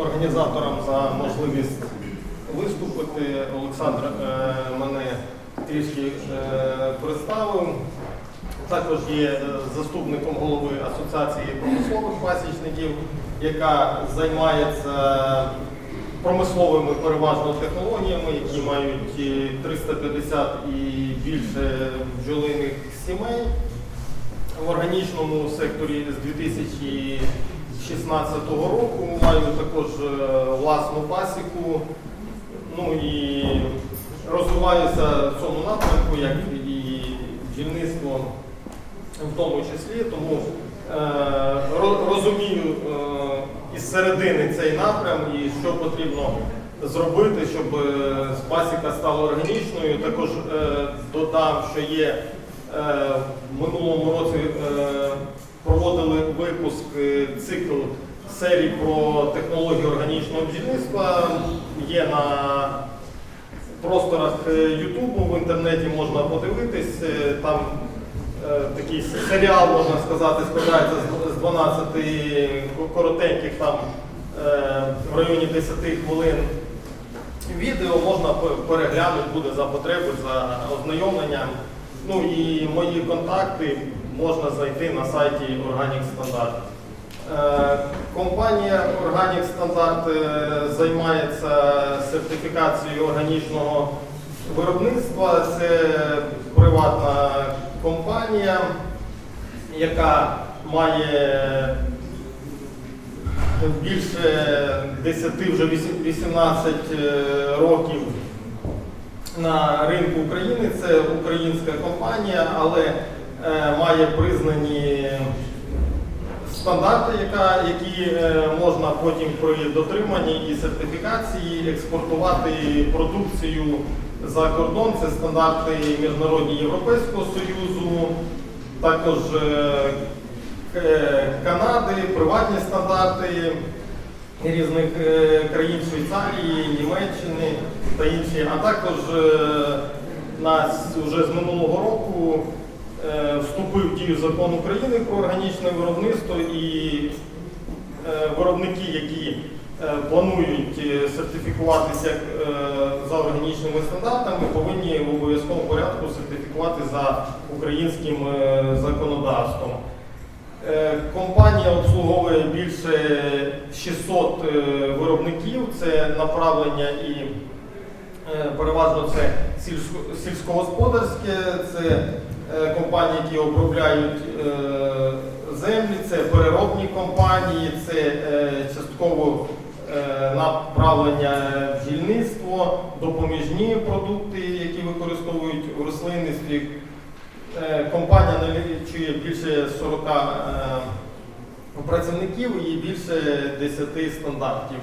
організаторам за можливість виступити. Олександр е, мене трішки е, представив. Також є е, заступником голови Асоціації промислових пасічників, яка займається промисловими переважно технологіями, які мають е, 350 і більше бджолиних сімей в органічному секторі з 2016 року. Маю також е, власну пасіку. Ну і розвиваюся в цьому напрямку, як і бджільництво в тому числі. Тому е, розумію е, із середини цей напрям і що потрібно зробити, щоб е, пасіка стала органічною. Також е, додам, що є е, в минулому році е, проводили випуск е, цикл серій про технологію органічного бджільництва. Є на просторах е, Ютубу в інтернеті можна подивитись. Е, Там такий серіал, можна сказати, складається з- з 12 коротеньких там в районі 10 хвилин відео можна переглянути буде за потреби, за ознайомленням. Ну і мої контакти можна знайти на сайті Organic Standard. Е, Компанія Organic Standard е, займається сертифікацією органічного виробництва. Це приватна компанія, яка має більше 10, вже 18 е, років на ринку України. Це українська компанія, але е, має признані стандарти, які е, можна потім при дотриманні і сертифікації експортувати продукцію за кордон. Це стандарти міжнародні Європейського Союзу, також е, Канади, приватні стандарти різних е, країн Швейцарії, Німеччини та інші, а також е, нас вже з минулого року е, вступив в дію закон України про органічне виробництво і виробники, які планують сертифікуватися за органічними стандартами, повинні в обов'язковому порядку сертифікувати за українським законодавством. Е, Компанія обслуговує більше 600 е, виробників. Це направлення і е, переважно це сільсько- сільськогосподарське, це компанії, які обробляють землі, це переробні компанії, це частково направлення в бджільництво, допоміжні продукти, які використовують в рослинництві. Е, Компанія налічує більше 40 е, працівників і більше 10 стандартів.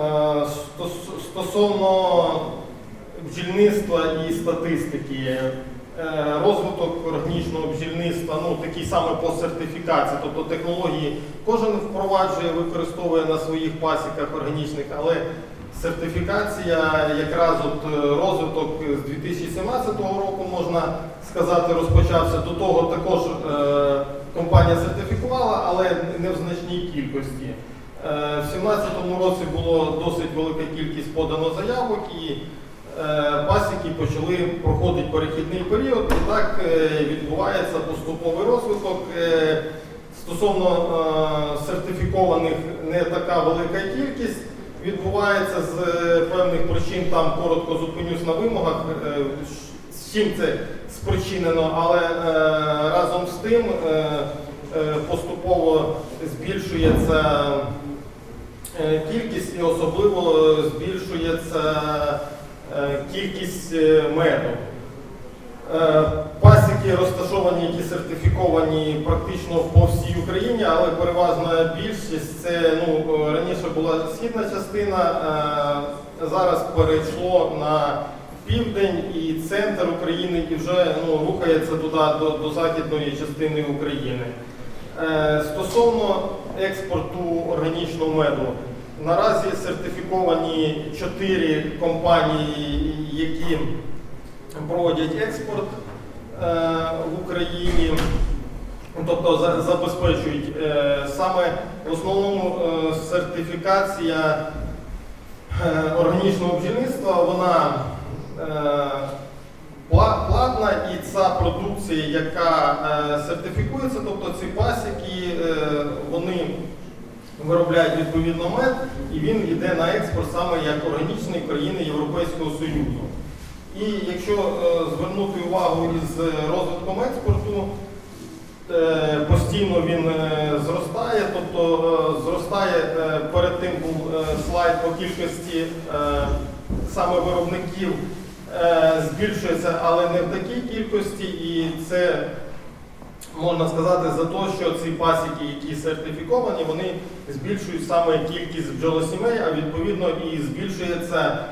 Е, Стосовно бджільництва і статистики, розвиток органічного бджільництва, ну такий саме по сертифікації, тобто технології кожен впроваджує, використовує на своїх пасіках органічних, але сертифікація, якраз от е, розвиток з 2017 року, можна сказати, розпочався. До того також е, компанія сертифікувала, але не в значній кількості. Е, В 2017 році було досить велика кількість подано заявок і е, пасіки почали проходити перехідний період. І так е, відбувається поступовий розвиток. Е, Стосовно е, сертифікованих не така велика кількість. Відбувається з е, певних причин, там коротко зупинюсь на вимогах, е, з чим це спричинено, але е, разом з тим поступово збільшується кількість і особливо збільшується кількість меду. Пасіки розташовані, які сертифіковані практично по всій Україні, але переважна більшість це ну, е, раніше була східна частина, е, зараз перейшло на південь і центр України і вже ну, рухається туди до, до західної частини України. Е, Стосовно експорту органічного меду, наразі сертифіковані чотири компанії, які проводять експорт в Україні. тобто забезпечують. Е, Саме в основному е, сертифікація е, органічного бджільництва, вона е, платна і ця продукція, яка е, сертифікується, тобто ці пасіки, е, вони виробляють відповідно мед, і він йде на експорт саме як органічний країни Європейського Союзу. І якщо е, звернути увагу із розвитком експорту, е, постійно він е, зростає, тобто е, зростає е, перед тим був е, слайд по кількості е, саме виробників е, збільшується, але не в такій кількості, і це можна сказати за те, що ці пасіки, які сертифіковані, вони збільшують саме кількість бджолосімей, а відповідно і збільшується е,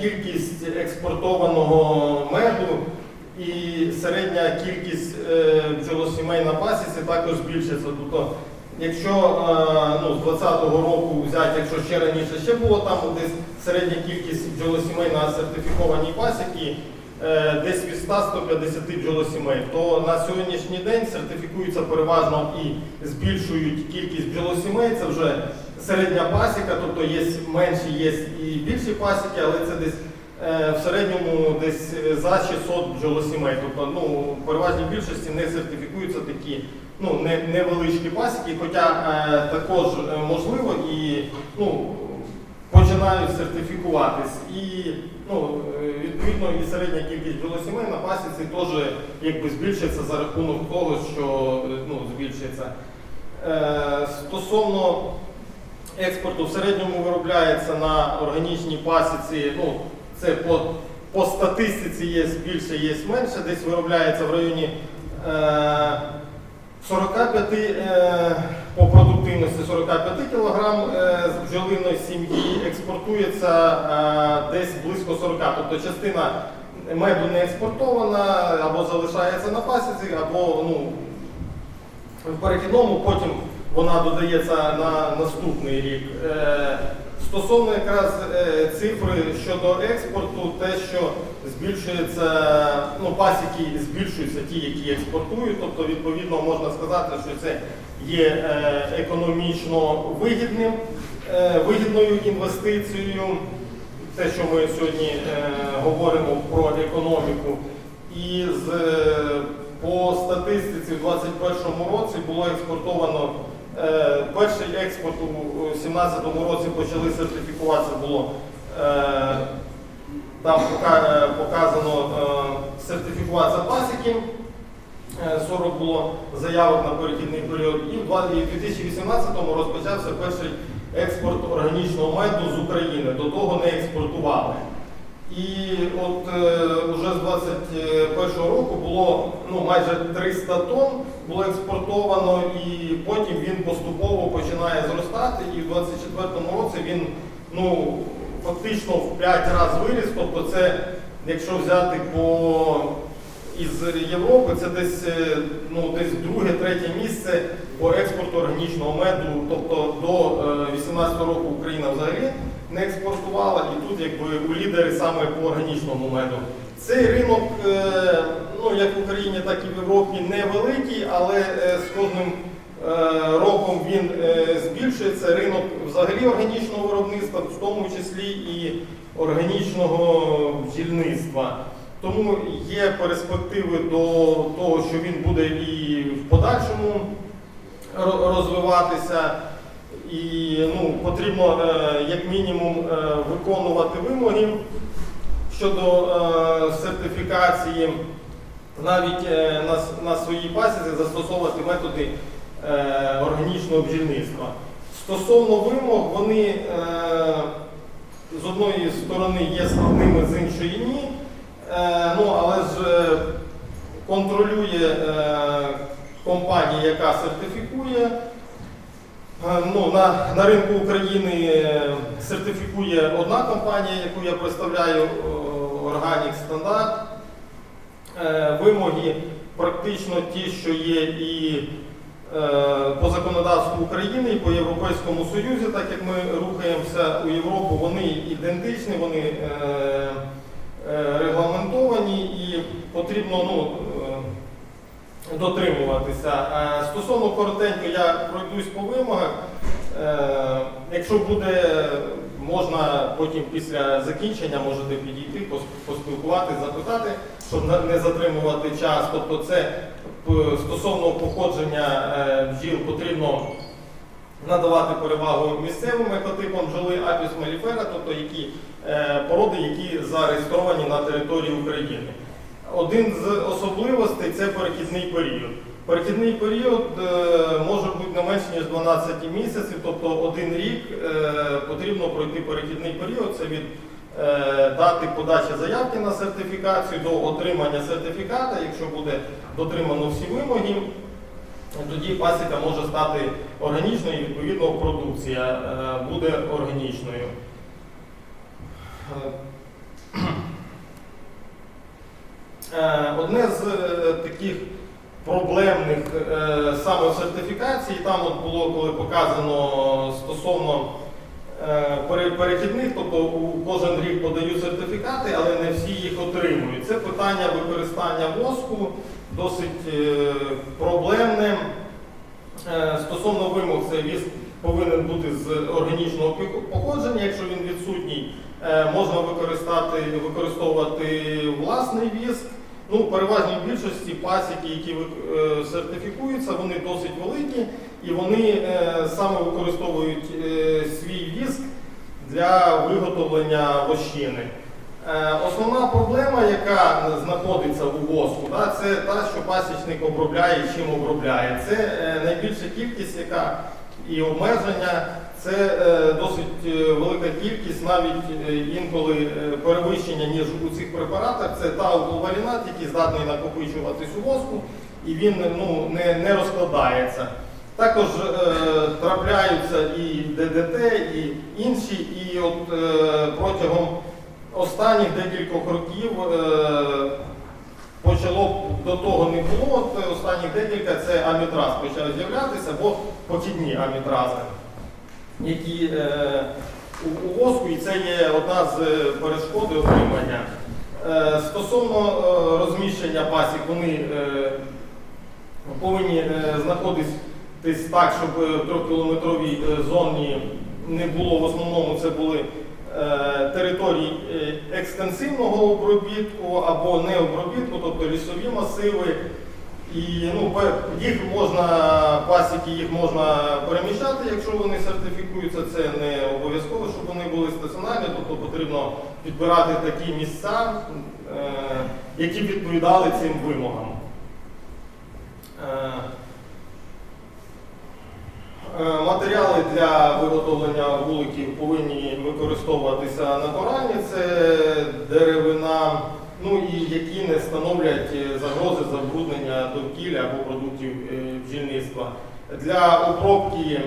кількість експортованого меду. І середня кількість е, бджолосімей на пасіці також збільшиться. Тобто, якщо е, ну, з 2020 року взяти, якщо ще раніше ще було там десь середня кількість бджолосімей на сертифікованій пасіки, е, десь від 100-150 бджолосімей, то на сьогоднішній день сертифікуються переважно і збільшують кількість бджолосімей. Це вже середня пасіка, тобто є менші, є і більші пасіки, але це десь е, в середньому десь е, за 600 бджолосімей. Тобто, ну, в переважній більшості не сертифікуються такі ну, невеличкі пасіки, хоча е, також можливо і ну, починають сертифікуватись. І ну, відповідно і середня кількість бджолосімей на пасіці теж якби збільшиться за рахунок того, що ну, збільшиться. Стосовно експорту в середньому виробляється на органічній пасіці, ну, це по, по статистиці є більше, є менше, десь виробляється в районі е, 45 е, по продуктивності 45 кг е, з бджолиної сім'ї, експортується е, десь близько 40, тобто частина меду не експортована або залишається на пасіці, або ну, в перехідному, потім вона додається на наступний рік. Е, Стосовно якраз е, цифри щодо експорту, те, що збільшується, ну, пасіки збільшуються ті, які експортують, тобто, відповідно, можна сказати, що це є е, економічно вигідним, вигідною інвестицією. Те, що ми сьогодні говоримо про економіку. І з, по статистиці в 2021 році було експортовано перший експорт у 2017 році почали сертифікуватися було. Е, там е, показано е, сертифікувація пасіків. Е, 40 було заявок на перехідний період. І в 2018-му розпочався перший експорт органічного меду з України. До того не експортували. І от е, вже з 21 року було ну, майже 300 тонн було експортовано, і потім він поступово починає зростати. І в 24-му році він ну, фактично в 5 разів виріс. Тобто це, якщо взяти по із Європи, це десь, е, ну, десь друге, третє місце по експорту органічного меду. Тобто до 2018 року Україна взагалі не експортувала, і тут якби у лідери саме по органічному меду. Цей ринок, е, ну як в Україні, так і в Європі, невеликий, але е, з кожним е, роком він збільшується. Ринок взагалі органічного виробництва, в тому числі і органічного бджільництва. Тому є перспективи до того, що він буде і в подальшому розвиватися. І ну, потрібно е, як мінімум е, виконувати вимоги щодо е, сертифікації, навіть на, своїй пасіці застосовувати методи органічного бджільництва. Стосовно вимог, вони з одної сторони є складними, з іншої ні. Ну, але ж контролює компанія, яка сертифікує. Е, Ну, на, на ринку України е, сертифікує одна компанія, яку я представляю, е, Organic Standard. Вимоги практично ті, що є і по законодавству України, і по Європейському Союзі, так як ми рухаємося у Європу, вони ідентичні, вони регламентовані і потрібно ну, дотримуватися. Е, Стосовно коротенько, я пройдусь по вимогах. Е, Якщо буде, можна потім після закінчення можете підійти, пос- поспілкуватися, запитати, щоб не затримувати час. Тобто це стосовно походження е, бджіл потрібно надавати перевагу місцевим екотипам бджоли Апіс меліфера, тобто які породи, які зареєстровані на території України. Один з особливостей це перехідний період. Перехідний період е, може бути не менше ніж 12 місяців, тобто один рік е, потрібно пройти перехідний період. Це від е, дати подачі заявки на сертифікацію до отримання сертифіката. Якщо буде дотримано всі вимоги, тоді пасіка може стати органічною і відповідно продукція буде органічною. Е, Одне з е, таких проблемних е, саме сертифікацій, там от було коли показано стосовно перехідних, тобто кожен рік подають сертифікати, але не всі їх отримують. Це питання використання воску досить проблемне. Стосовно вимог, це віск повинен бути з органічного походження. Якщо він відсутній, можна використовувати власний віск. Ну, переважній більшості пасіки, які е, сертифікуються, вони досить великі і вони е, саме використовують е, свій віск для виготовлення вощини. Основна проблема, яка знаходиться у воску, це та, що пасічник обробляє чим обробляє. Це найбільша кількість, яка і обмеження, це е, досить е, велика кількість, навіть е, інколи перевищення, ніж у цих препаратах. Це таугловалінат, який здатний накопичуватись у воску, і він ну, не, не розкладається. Також е, трапляються і ДДТ, і інші, і от е, протягом останніх декількох років е, почало до того не було. От останніх декілька це амітраз почав з'являтися, або похідні амітрази, які е, у, воску, і це є одна з е, перешкод отримання. Е, стосовно розміщення пасік, вони повинні е, знаходитись так, щоб в трьохкілометровій зоні не було. В основному це були території е, екстенсивного обробітку або необробітку, тобто лісові масиви. І ну, їх можна, пасіки їх можна переміщати, якщо вони сертифікуються, це не обов'язково, щоб вони були стаціонарні, тобто потрібно підбирати такі місця, е, які відповідали цим вимогам. Е, Е, Матеріали для виготовлення вуликів повинні використовуватися натуральні, це деревина, ну і які не становлять е, загрози забруднення довкілля або продуктів е, бджільництва. Для обробки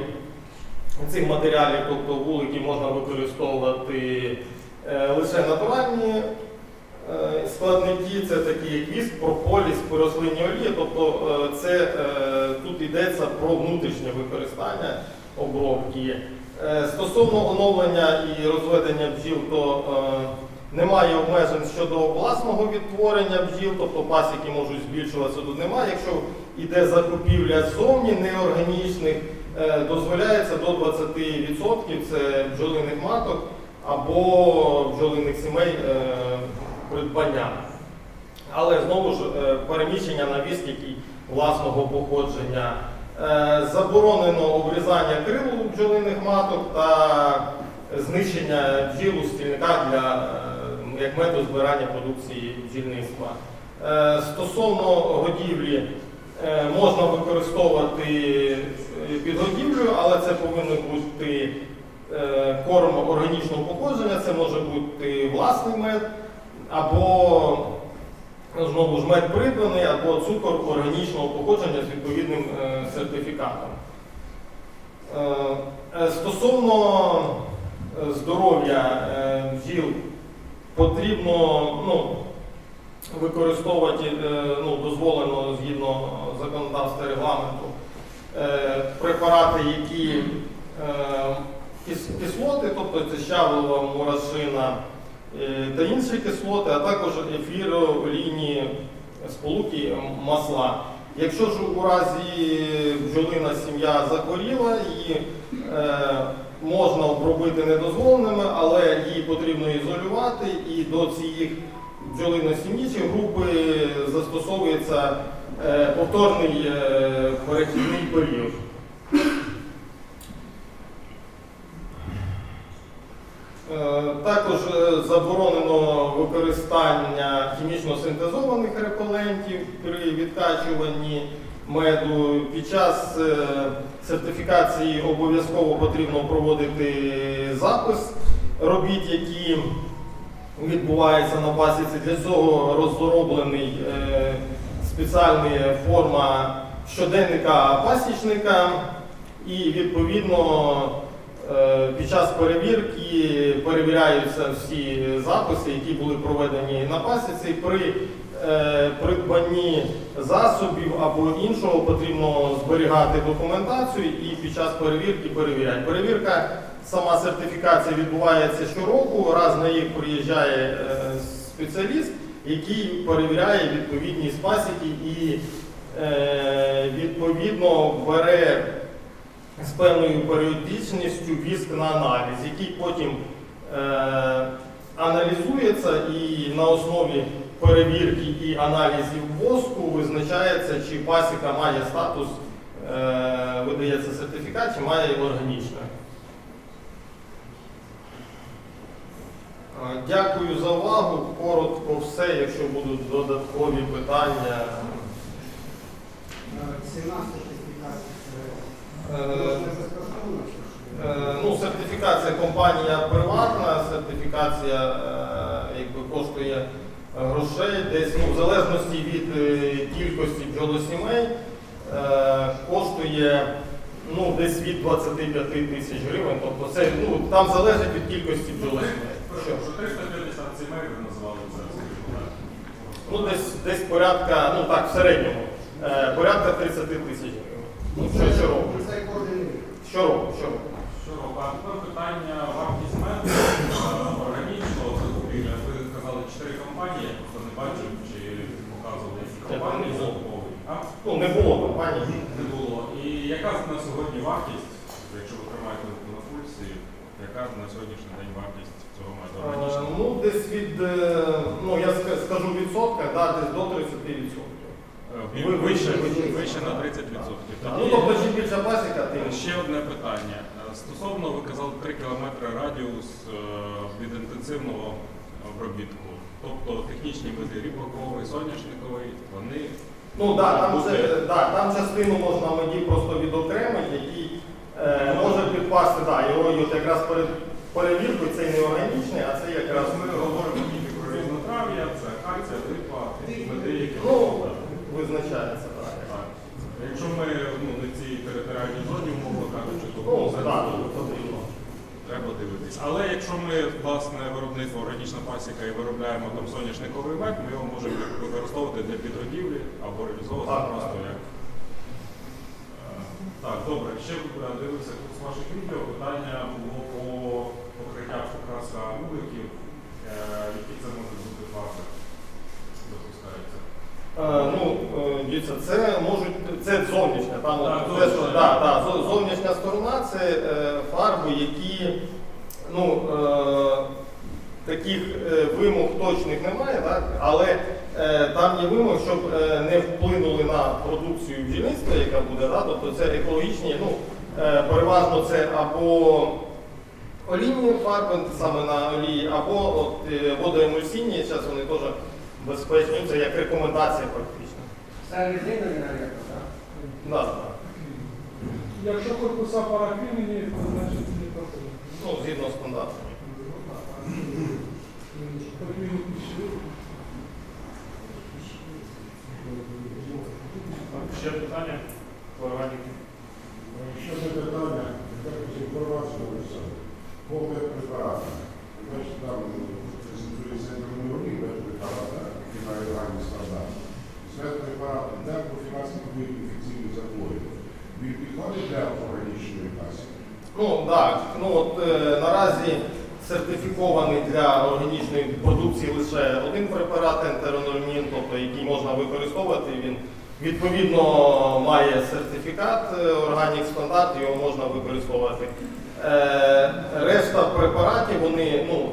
цих матеріалів, тобто вулики, можна використовувати е, лише натуральні складники, це такі як віск, прополіс, рослинні олії, тобто це тут йдеться про внутрішнє використання обробки. Стосовно оновлення і розведення бджіл, то немає обмежень щодо власного відтворення бджіл, тобто пасіки можуть збільшуватися, тут немає. Якщо йде закупівля ззовні неорганічних, е, дозволяється до 20% це бджолиних маток або бджолиних сімей е, придбання. Але знову ж е, переміщення на віск, власного походження. Заборонено обрізання крил у бджолиних маток та знищення бджіл у стільниках для, як метод збирання продукції бджільництва. Е, Стосовно годівлі, е, можна використовувати е, підгодівлю, але це повинен бути корм органічного походження, це може бути власний мед або знову ж мед придбаний або цукор органічного походження з відповідним сертифікатом. Стосовно здоров'я бджіл потрібно ну, використовувати е, ну, дозволено згідно законодавства регламенту е, препарати, які е, кислоти, тобто це щавлова мурашина, та інші кислоти, а також ефіро, олійні сполуки, масла. Якщо ж у разі бджолина сім'я захворіла, е, можна обробити недозволеними, але її потрібно ізолювати і до цієї бджолино-сім'ї групи застосовується е, повторний е, перехідний період. Е, Також заборонено використання хімічно синтезованих репелентів при відкачуванні меду. Під час е, сертифікації обов'язково потрібно проводити запис робіт, які відбуваються на пасіці. Для цього розроблений е, спеціальна форма щоденника пасічника і відповідно Е, Під час перевірки перевіряються всі записи, які були проведені на пасіці. При придбанні засобів або іншого потрібно зберігати документацію і під час перевірки перевіряти. Перевірка, сама сертифікація відбувається щороку. Раз на рік приїжджає е, спеціаліст, який перевіряє відповідність пасіки і е, відповідно бере з певною періодичністю віск на аналіз, який потім е, аналізується і на основі перевірки і аналізів воску визначається, чи пасіка має статус, е, видається сертифікат, чи має органічне. Е, Дякую за увагу. Коротко все, якщо будуть додаткові питання. 17 сертифікацій. Е, Е, Ну, сертифікація компанія приватна, сертифікація грошей, десь ну, в залежності від е, кількості бджолосімей е, коштує ну, десь від 25 тисяч гривень. Тобто це ну, там залежить від кількості бджолосімей. Що? Що 350 сімей ви назвали це Ну, десь, десь порядка, ну так, в середньому, е, порядка 30 тисяч гривень. Ну, що, щороку. Це кожен рік. Щороку, щороку. Щороку. А тепер питання вартість меду е, органічного закупівля. Ви казали 4 компанії, я просто не бачив, чи показували які компанії не було. закуповують. А? Ну, не було компанії. Не було. І яка на сьогодні вартість, якщо ви тримаєте руку на пульсі, яка на сьогоднішній день вартість цього меду Е. Ну, десь від, е, ну я ска- скажу відсотка, да, десь до 30%. Е, ви- Вище, вище. на 30%. Ну, тобто, чим більша пасіка, тим Ще одне питання. Е, Стосовно, ви казали, 3 кілометри радіус е, від інтенсивного обробітку. Тобто технічні види ріпаковий, соняшниковий, вони Ну да, там, це, да, там частину можна меді просто відокремити, який е, може підпасти, да, його от якраз перед перевіркою цей не органічний, а це якраз ми говоримо тільки про різнотрав'я, це акація, липа, меди, які ну, визначається. Да. Так. Якщо ми ну, на цій територіальній зоні, умовно кажучи, то Ну, це да, ну, потрібно. Дивитись. Але якщо ми власне виробництво органічна пасіка і виробляємо там соняшниковий мед, ми його можемо використовувати для підгодівлі або реалізовувати Так, просто так. як. Е, Так, добре. Ще е, дивився з ваших відео. Питання було по покриттях покраска вуликів. Е, Які це можуть бути фази допускаються? Е, ну, дивіться, це можуть, це зовнішня, там Так, що, зовнішня. да, да, зовнішня сторона це фарби, які ну, е, таких е, вимог точних немає, так? але е, там є вимоги, щоб е, не вплинули на продукцію бджільництва, яка буде, да? тобто це екологічні, ну, е, переважно це або олійні фарби, саме на олії, або от, е, водоемульсійні, зараз вони теж безпечні, це як рекомендація практично. Це резинові, навіть, так? Да, да. Якщо корпуса парафінені, то значить не. Ну, згідно стандарту. Ще питання? Органіки. Ще не питання, якось інформацію. Повне препарати. Значить, там презентується нові препарати, які мають ранні стандарти. Це препарати для профілактики інфекційних захворювань. Він підходить для органічної пасіки. Ну так, ну от е, наразі сертифікований для органічної продукції лише один препарат ентеронормін, тобто який можна використовувати. Він відповідно має сертифікат е, органік стандарт, його можна використовувати. Е, Решта препаратів вони ну,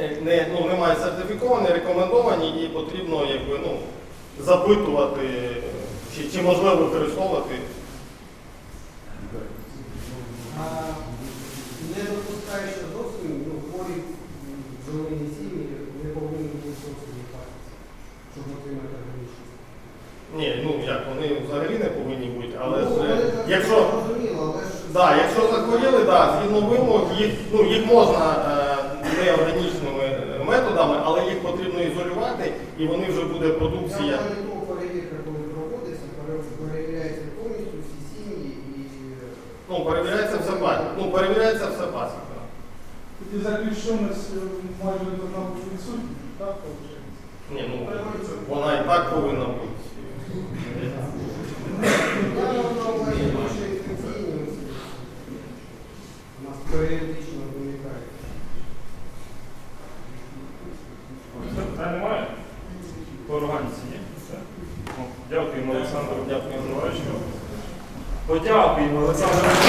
е, не, ну, немає сертифіковані, рекомендовані і потрібно якби, ну, запитувати, чи, чи можливо використовувати. А не допускаючи зовсім, ну, хворі зелені сім'ї не повинні бути зовсім лікуватися, щоб отримати органічність. Ні, ну як, вони взагалі не повинні бути, але Ну, ж, якщо, да, якщо захворіли, да, згідно вимог, їх, ну, їх можна е, неорганічними методами, але їх потрібно ізолювати, і вони вже буде продукція. маю на увазі, перевірка, коли проводиться, пере- перевіряється повністю всі сім'ї і Ну, перевіряється все пасіка. Ну, перевіряється все пасіка. Тоді захищеність е, майже бути відсутня, так, виходить? Ні, ну, вона і так повинна бути. У нас періодично виникає. Питань немає? По органіці ні? Все? Ну, Дякуємо, Олександру. Дякую. Миколаївичу. Подякуємо, Олександру.